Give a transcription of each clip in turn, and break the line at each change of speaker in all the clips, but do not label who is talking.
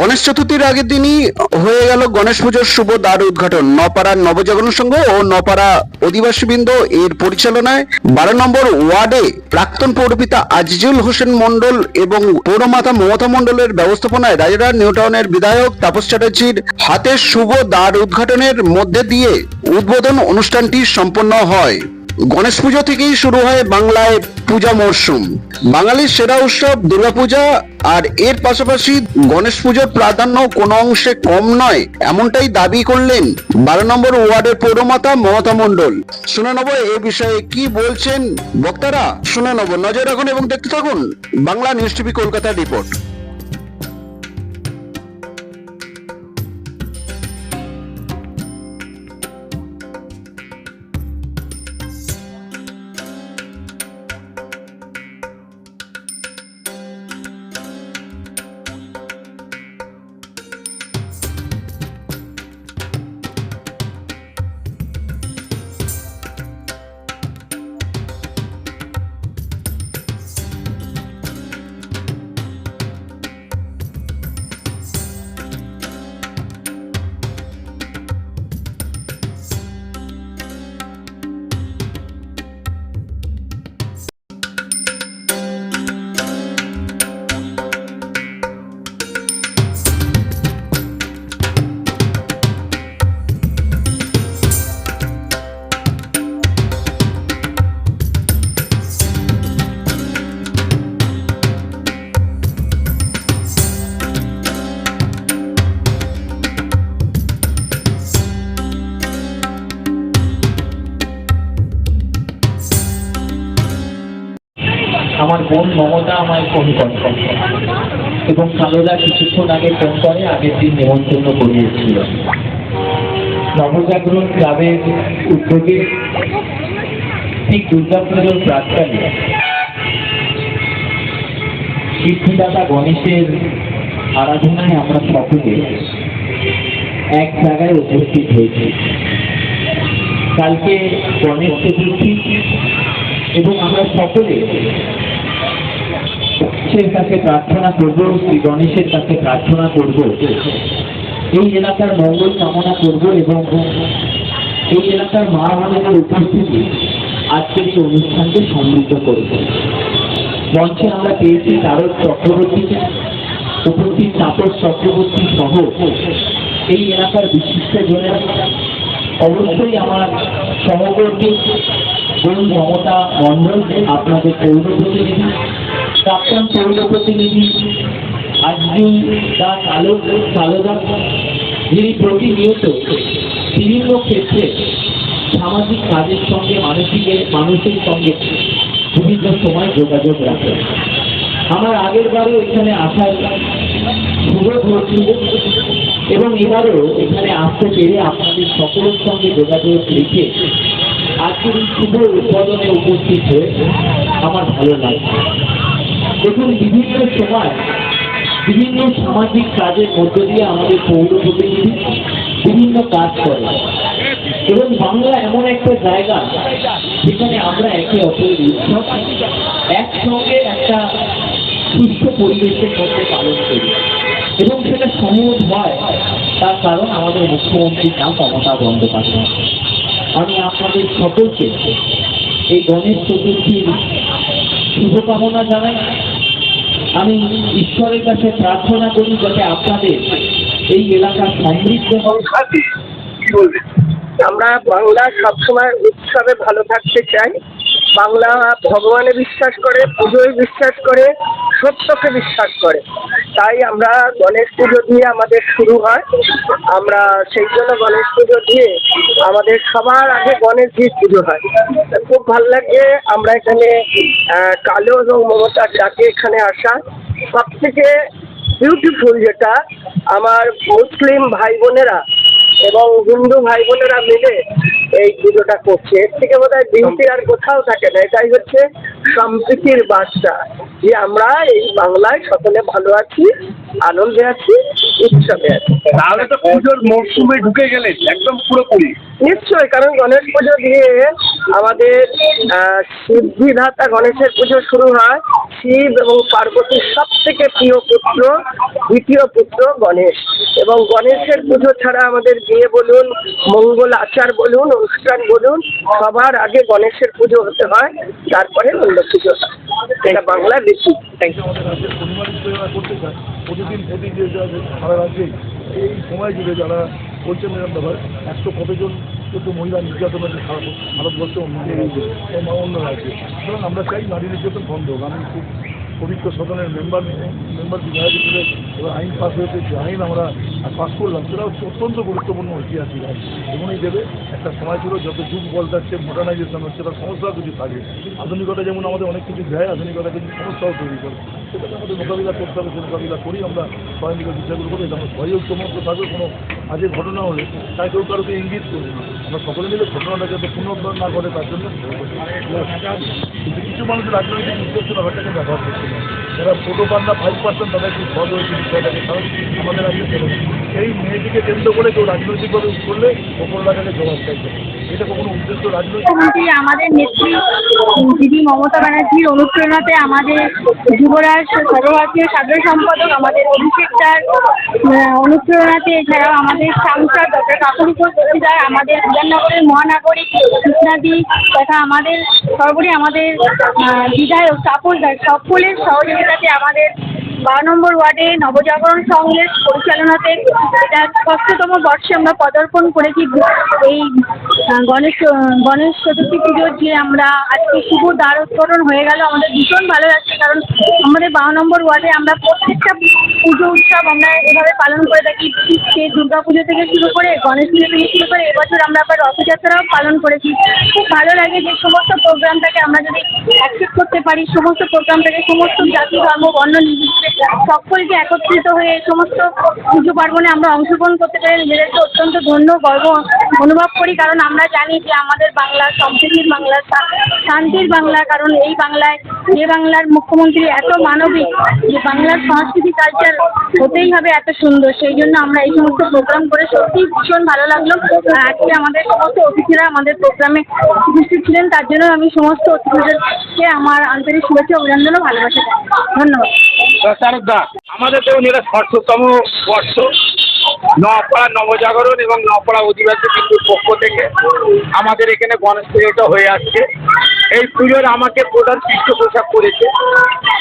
গণেশ চতুর্থীর আগের দিনই হয়ে গেল গণেশ পুজোর শুভ দ্বার উদ্ঘাটন। নপাড়ার নবজাগরণ সংঘ ও নপাড়া অধিবাসীবৃন্দ এর পরিচালনায় বারো নম্বর ওয়ার্ডে প্রাক্তন পৌরপিতা আজিজুল হোসেন মণ্ডল এবং পৌরমাতা মমতা মণ্ডলের ব্যবস্থাপনায় রাজারা নিউটাউনের বিধায়ক তাপস চ্যাটার্জির হাতে শুভ দ্বার উদ্ঘাটনের মধ্যে দিয়ে উদ্বোধন অনুষ্ঠানটি সম্পন্ন হয়। গণেশ পুজো থেকেই শুরু হয় বাংলায় পূজা মরশুম। বাঙালির সেরা উৎসব দুর্গাপূজা আর এর পাশাপাশি গণেশ পুজোর প্রাধান্য কোনো অংশে কম নয়, এমনটাই দাবি করলেন বারো নম্বর ওয়ার্ডের পৌরমাতা মমতা মণ্ডল। শুনে নেব এ বিষয়ে কি বলছেন বক্তারা? শুনে নেব। নজর রাখুন এবং দেখতে থাকুন বাংলা নিউজ টিভি কলকাতার রিপোর্ট।
আমার বোন মমতা আমায় ফোন করে। এবং কালোদা কিছুক্ষণ আগে ফোন করে, আগের দিন নেমন্তন্ন করিয়েছিল। নবজাগরণ ক্লাবের উদ্যোগে ঠিক দুর্গাপুজোর প্রাককালে সিদ্ধিদাতা গণেশের আরাধনায় আমরা সকলে এক জায়গায় উপস্থিত হয়েছি। কালকে গণেশ চতুর্থী এবং আমরা সকলে গণেশের কাছে প্রার্থনা করব, শ্রী গণেশের কাছে প্রার্থনা করব। এই এলাকার মঙ্গল কামনা করব এবং এই এলাকার মা বোনেদের উপস্থিতি আজকের এই অনুষ্ঠানকে সমৃদ্ধ করব। মঞ্চে আমরা পেয়েছি তারক চক্রবর্তীকে উপস্থিত তাপস চক্রবর্তী সহ এই এলাকার বিশিষ্ট জনের। অবশ্যই আমার সহকর্মী বোন মমতা মণ্ডল আপনাদের পৌর প্রতিনিধি, প্রাক্তন পৌর প্রতিনিধি আজদিন দাস আলো সালোদা যিনি প্রতিনিয়ত বিভিন্ন ক্ষেত্রে সামাজিক কাজের সঙ্গে মানসিক মানুষের সঙ্গে বিভিন্ন সময় যোগাযোগ রাখেন। আমার আগের বারও এখানে আসার সুযোগ হয়েছিল এবং এবারও এখানে আসতে পেরে আপনাদের সকলের সঙ্গে যোগাযোগ রেখে আজকের এই শুভ উৎপাদনে উপস্থিত হয়ে আমার ভালো লাগছে। দেখুন, বিভিন্ন সময়, বিভিন্ন সামাজিক কাজের মধ্য দিয়ে আমাদের পৌর প্রতিনিধি বিভিন্ন কাজ করে এবং বাংলা এমন একটা জায়গা যেখানে আমরা একে অপরের উৎসব, একসঙ্গে একটা সুস্থ পরিবেশের মধ্যে পালন করি। এবং সেটা সম্ভব হয়, তার কারণ আমাদের মুখ্যমন্ত্রীর নাম মমতা বন্দ্যোপাধ্যায়। আমি আপনাদের সকলকে এই গণেশ চতুর্থীর শুভকামনা জানাই। আমি ঈশ্বরের কাছে প্রার্থনা করি যাতে আপনাদের এই এলাকা সমৃদ্ধ হয়।
আমরা বাংলা সবসময় উৎসবে ভালো থাকতে চাই। বাংলা ভগবানে বিশ্বাস করে, পুজোয় বিশ্বাস করে, সত্যকে বিশ্বাস করে। তাই আমরা গণেশ পুজো দিয়ে আমাদের শুরু হয়। আমরা সেই জন্য গণেশ পুজো দিয়ে আমাদের সবার আগে গণেশজির পুজো হয়। খুব ভালো লাগে আমরা এখানে কালো এবং মমতার ডাকে এখানে আসা। সব থেকে বিউটিফুল যেটা, আমার মুসলিম ভাই বোনেরা এবং হিন্দু ভাই বোনেরা মিলে এই পুজোটা করছে। এর থেকে বোধ হয় বিউটি আর কোথাও থাকে না, এটাই হচ্ছে সম্প্রীতির বার্তা যে আমরা এই বাংলায় সকলে ভালো আছি আনন্দে আছি উৎসবে আছি।
তাহলে তো পুজোর মরশুমে ঢুকে গেলেন একদম পুরোপুরি
নিশ্চয় কারণ গণেশ পুজো দিয়ে আমাদের আহ, সিদ্ধিদাতা গণেশের পুজো শুরু হয় শিব এবং পার্বতীর সব থেকে প্রিয় পুত্র দ্বিতীয় পুত্র গণেশ। এবং গণেশের পুজো ছাড়া আমাদের বিয়ে বলুন মঙ্গল আচার বলুন অনুষ্ঠান বলুন সবার আগে গণেশের পুজো হতে হয় তারপরে অন্য পুজো এটা থ্যাংক ইউ
করতে চায় প্রতিদিন প্রতি যে সারা রাজ্যে এই সময় জুড়ে যারা করছেন এরকম ব্যাপার একশো কতজন কিন্তু মহিলা নির্যাতনের যে সারা ভারতবর্ষে অন্য অন্য রাজ্যে। সুতরাং আমরা চাই নারী নির্যাতন বন্ধ হোক। আমি খুব পবিত্র সদনের মেম্বার মেম্বার বিধায়ক হিসেবে এবার আইন পাস হয়েছে, যে আইন আমরা পাস করলাম। সেটা হচ্ছে অত্যন্ত গুরুত্বপূর্ণ ঐতিহাসিক আইন। এমনই দেবে একটা সময় ছিল যত যুগ বলতাচ্ছে মডার্নাইজেশন হচ্ছে, তার সমস্যা কিছু থাকে। আধুনিকতা যেমন আমাদের অনেক কিছু দেয় আধুনিকতা কিন্তু সমস্যাও তৈরি করে। সেটাকে আমাদের মোকাবিলা করতে হবে, সে মোকাবিলা করি আমরা মিলে বিচারগুলো করি, এটা আমরা সবাই ঐক্যমত্য থাকবে, কোনো কাজে ঘটনা হলে, তাই কেউ কারোকে ইঙ্গিত করবে না। আমরা সকলে মিলে ঘটনাটা যাতে পুনর্বার না করে তার জন্য কিন্তু কিছু মানুষের রাজনৈতিক উদ্দেশ্য ব্যাপারটাকে ব্যবহার করছে যারা ফোটো পান না ফাইভ পার্সেন্ট তাদের খুব ফল হয়েছে, বিষয়টাকে কারণ আমাদের না। সেই মেয়েটিকে কেন্দ্র করে কেউ রাজনৈতিকভাবে করলে ওপরলাটাকে জবাব চাইছে
আমাদের নেত্রী দিদি মমতা ব্যানার্জির অনুপ্রেরণাতে আমাদের যুবরাজ সর্বভারতীয় সাধারণ সম্পাদক আমাদের অভিষেক আহ, অনুপ্রেরণাতে এছাড়াও আমাদের সাংসদ ডক্টর কাকুলি বস্তিদার আমাদের বিধাননগরের মহানাগরিক কৃষ্ণাদি তথা আমাদের সর্বোপরি আমাদের বিধায়ক তাপস সকলের সহযোগিতাতে আমাদের বারো নম্বর ওয়ার্ডে নবজাগরণ সংঘের পরিচালনাতে ষষ্ঠতম বর্ষে আমরা পদার্পণ করেছি। এই গণেশ গণেশ চতুর্থী পুজোর যে আমরা আজকে শুভ দ্বার উদ্বোধন হয়ে গেল, আমাদের ভীষণ ভালো লাগছে কারণ আমাদের বারো নম্বর ওয়ার্ডে আমরা প্রত্যেকটা পুজো উৎসব আমরা এভাবে পালন করে থাকি। সে দুর্গা পুজো থেকে শুরু করে গণেশ পুজো থেকে শুরু করে এবছর আমরা আবার রথযাত্রাও পালন করেছি। খুব ভালো লাগে যে সমস্ত প্রোগ্রামটাকে আমরা যদি অ্যাকসেপ্ট করতে পারি, সমস্ত প্রোগ্রামটাকে সমস্ত জাতি, ধর্ম, বর্ণ, নির্বিশেষে সকলকে একত্রিত হয়ে সমস্ত পুজো পার্বণে আমরা অংশগ্রহণ করতে পেরে নিজেদেরকে অত্যন্ত ধন্য, গর্ব, অনুভব করি। কারণ আমরা জানি যে আমাদের বাংলা সম্প্রীতির বাংলা, শান্তির বাংলা। কারণ এই বাংলায় যে বাংলার মুখ্যমন্ত্রী এত মানবিক যে বাংলার সংস্কৃতি কালচার হতেই হবে এত সুন্দর। সেই জন্য আমরা এই সমস্ত প্রোগ্রাম করে সত্যিই ভীষণ ভালো লাগল। আজকে আমাদের সমস্ত অতিথিরা আমাদের প্রোগ্রামে উপস্থিত ছিলেন। তার জন্য আমি সমস্ত অতিথিদেরকে আমার আন্তরিক শুভেচ্ছা অভিনন্দন ও ভালোবাসা। ধন্যবাদ।
তারকদা আমাদের দেখুন এটা ষষ্ঠতম বর্ষ। নপাড়া নবজাগরণ এবং নপাড়া অধিবাসী বিন্দুর পক্ষ থেকে আমাদের এখানে গণেশ পুজোটা হয়ে আসছে। এই পুজোর আমাকে প্রধান পৃষ্ঠপোষক করেছে।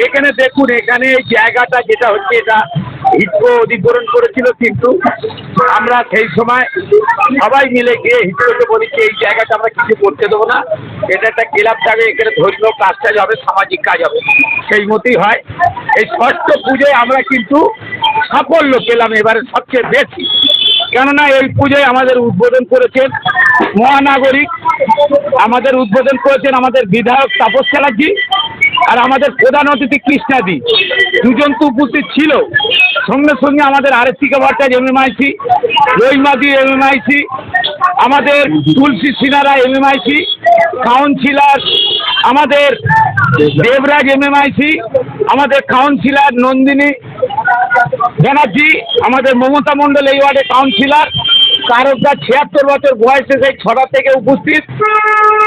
এখানে দেখুন, এখানে এই জায়গাটা যেটা হচ্ছে এটা হিটকো অধিগ্রহণ করেছিল কিন্তু আমরা সেই সময় সবাই মিলে গিয়ে হিটকোকে বলেছি, এই জায়গাটা আমরা কিছু করতে দেবো না। এটা একটা ক্লাব যাবে এখানে ধর্মীয় কাজ টাজ হবে, সামাজিক কাজ হবে। সেই মতোই হয়। এই ষষ্ঠ পুজোয় আমরা কিন্তু সাফল্য পেলাম এবারে সবচেয়ে বেশি। কেননা এই পুজোয় আমাদের উদ্বোধন করেছেন মহানাগরিক, আমাদের উদ্বোধন করেছেন আমাদের বিধায়ক তাপস চ্যাটার্জি আর আমাদের প্রধান অতিথি কৃষ্ণাদি। দুজন তো উপস্থিত ছিল। সঙ্গে সঙ্গে আমাদের আরেসিকা ভট্টাচার্য এমএমআইসি রইমাদি এমএমআইসি আমাদের তুলসী সিনারা এমএমআইসি কাউন্সিলার, আমাদের দেবরাজ এমএমআইসি আমাদের কাউন্সিলার নন্দিনী ব্যানার্জি, আমাদের মমতা মণ্ডল এই ওয়ার্ডে কাউন্সিলর কারকদার ছিয়াত্তর বছর বয়সে সেই ছটা থেকে উপস্থিত,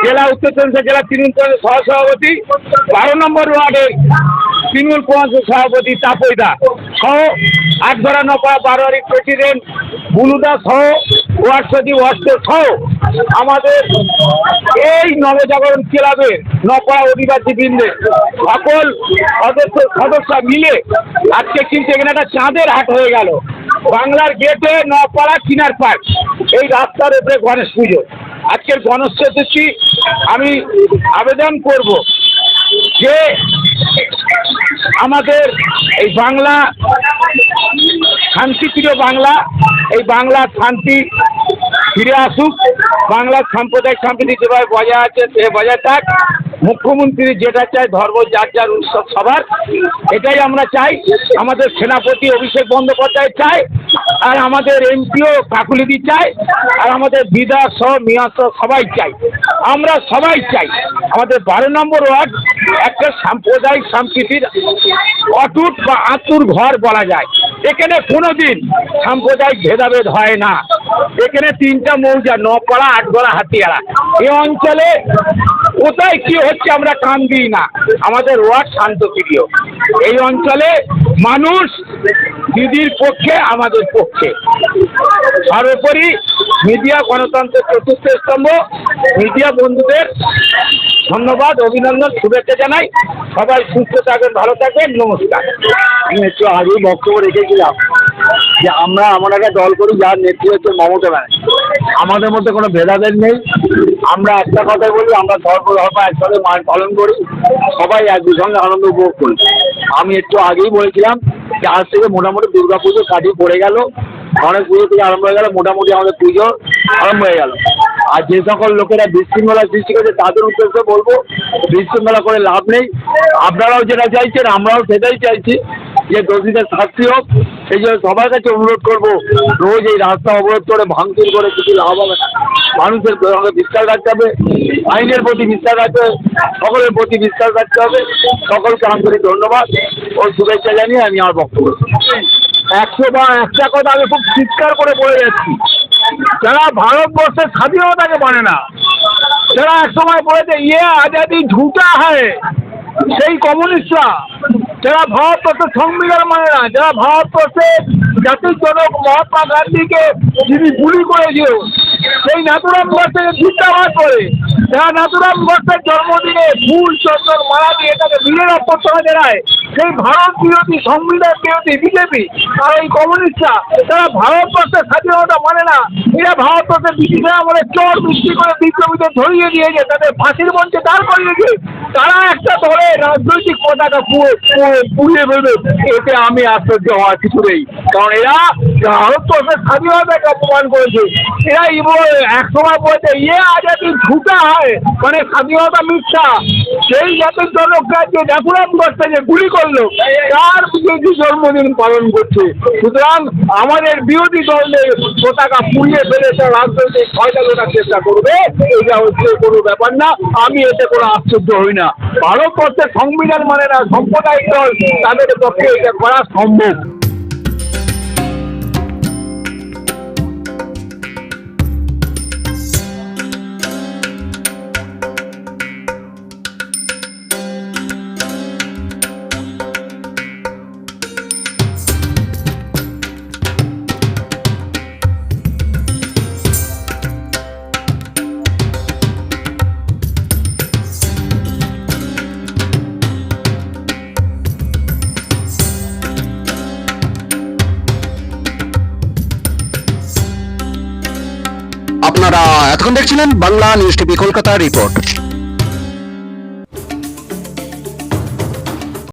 জেলা উত্তর চব্বিশ জেলা তৃণমূল সহসভাপতি, বারো নম্বর ওয়ার্ডের তৃণমূল কংগ্রেসের সভাপতি তাপইদা সহ আটঘরা নপা বারোয়ারি প্রেসিডেন্ট বুলুদা সহ ওয়ার্ড সচিব অষ্ট সহ আমাদের এই নবজাগরণ ক্লাবের নপাড়া অধিবাসী বৃন্দে সকল সদস্য সদস্য মিলে আজকে কিন্তু এখানে একটা চাঁদের হাট হয়ে গেল। বাংলার গেটে নপাড়া কিনার পার্ক এই রাস্তার উপরে গণেশ পুজো। আজকের গণেশ চতুর্থী আমি আবেদন করব। যে আমাদের এই বাংলা শান্তিপ্রিয় বাংলা, এই বাংলার শান্তি ফিরে আসুক বাংলার সাম্প্রদায়িক সম্প্রীতি যেভাবে বজায় আছে, সে বজায় থাক। মুখ্যমন্ত্রী যেটা চায় ধর্ম, যার যার উৎসব সবার, এটাই আমরা চাই। আমাদের সেনাপতি অভিষেক বন্দ্যোপাধ্যায় চায়, আর আমাদের এমপিও কাকুলিদি চায়, আর আমাদের বিদা সহ মিয়া সবাই চাই আমরা সবাই চাই। আমাদের বারো নম্বর ওয়ার্ড একটা সাম্প্রদায়িক সম্প্রীতির অটুট বা আতুর ঘর বলা যায়। এখানে কোনোদিন সাম্প্রদায়িক ভেদাভেদ হয় না। এখানে তিনটা মৌজা, নপাড়া, আটগড়া, হাতিয়ারা। এই অঞ্চলে কোথায় কি হচ্ছে
হচ্ছে আমরা কান দিই না। আমাদের ওয়ার্ড শান্তপ্রিয় এই অঞ্চলে মানুষ দিদির পক্ষে, আমাদের পক্ষে। সর্বোপরি মিডিয়া গণতন্ত্রের চতুর্থ স্তম্ভ, মিডিয়া বন্ধুদের ধন্যবাদ, অভিনন্দন, শুভেচ্ছা জানাই। সবাই সুস্থ থাকবেন, ভালো থাকবেন, নমস্কার।
আমি একটু আগেই বক্তব্য রেখেছিলাম যে আমরা এমন একটা দল করি যার নেতৃত্ব মমতা ব্যানার্জি। আমাদের মধ্যে কোনো ভেদাভেদ নেই। আমরা একটা কথাই বলি, আমরা ধর্ম ধর্ম একসাথে মান- পালন করি। সবাই একই সঙ্গে আনন্দ উপভোগ করি। আমি একটু আগেই বলেছিলাম যে আজ থেকে মোটামুটি দুর্গা পুজো কাটিয়ে পড়ে গেল। অনেক পুজো থেকে আরম্ভ হয়ে গেল, মোটামুটি আমাদের পুজো আরম্ভ হয়ে গেল। আর যে সকল লোকেরা বিশৃঙ্খলা সৃষ্টি করেছে, তাদের উদ্দেশ্যে বলব, বিশৃঙ্খলা করে লাভ নেই। আপনারাও যেটা চাইছেন, আমরাও সেটাই চাইছি যে দোষীদের শাস্তি হোক। সেই জন্য সবার কাছে অনুরোধ করব, রোজ এই রাস্তা অবরোধ করে, ভাঙচুর করে কিছু লাভ হবে না। মানুষের বিশ্বাস রাখতে হবে, আইনের প্রতি বিশ্বাস রাখতে হবে, সকলের প্রতি বিশ্বাস রাখতে হবে। সকলকে আন্তরিক ধন্যবাদ ও শুভেচ্ছা জানিয়ে আমি আমার বক্তব্য একশো বা একটা কথা আমি খুব চিৎকার করে বলে যাচ্ছি। যারা ভারতবর্ষের স্বাধীনতাকে মানে না, যারা একসময় বলেছে ইয়ে আজাদি ঝুটা হয় সেই কমিউনিস্টরা, যারা ভারতবর্ষের সংবিধান মানে না, যারা ভারতবর্ষের জাতির জনক মহাত্মা গান্ধীকে যিনি গুলি করেছিল, সেই নাতুরাম গোষ্ঠীকে জিন্দাবাদ করে, যারা নাতুরাম গোষ্ঠীর জন্মদিনে ফুল, চন্দন, মালা দিয়ে তাকে বীরের অভ্যর্থনা জানায় সেই ভারত বিরোধী সংবিধান বিরোধী বিজেপি আর এই কমিউনিস্টরা, তারা ভারতবর্ষের স্বাধীনতা মানে না, এরা ভারতবর্ষের ব্রিটিশরা আমাদের চর বৃষ্টি করে বিপ্লবীদের ধরিয়ে দিয়েছে, তাদের ফাঁসির মঞ্চে দাঁড় করিয়েছে। তারা একটা ধরে রাজনৈতিক পতাকা পুড়ে, পুড়ে- পুড়িয়ে ফেলবে। এতে আমি আশ্চর্য হওয়ার কিছু নেই। কারণ এরা ভারতবর্ষের স্বাধীনতাকে অপমান করেছে। এরা এক সময় বলছে ইয়ে আজাদি ঝুটা হয়। মানে স্বাধীনতা মিথ্যা। সেই জাতির জনকরা যে ডাকুরাম করছে যে গুলি করল, তার বিরোধী জন্মদিন পালন করছে। সুতরাং আমাদের বিরোধী দলের পতাকা পুড়িয়ে ফেলে তার রাজনৈতিক ফয়দা লোটার চেষ্টা করবে, এটা হচ্ছে কোনো ব্যাপার না, আমি এতে কোনো আশ্চর্য হই না। ভারতবর্ষের সংবিধান মানে না সাম্প্রদায়িক দল, তাদের পক্ষে এটা করা সম্ভব।
এতক্ষণ দেখছিলেন Bangla news TV Kolkata report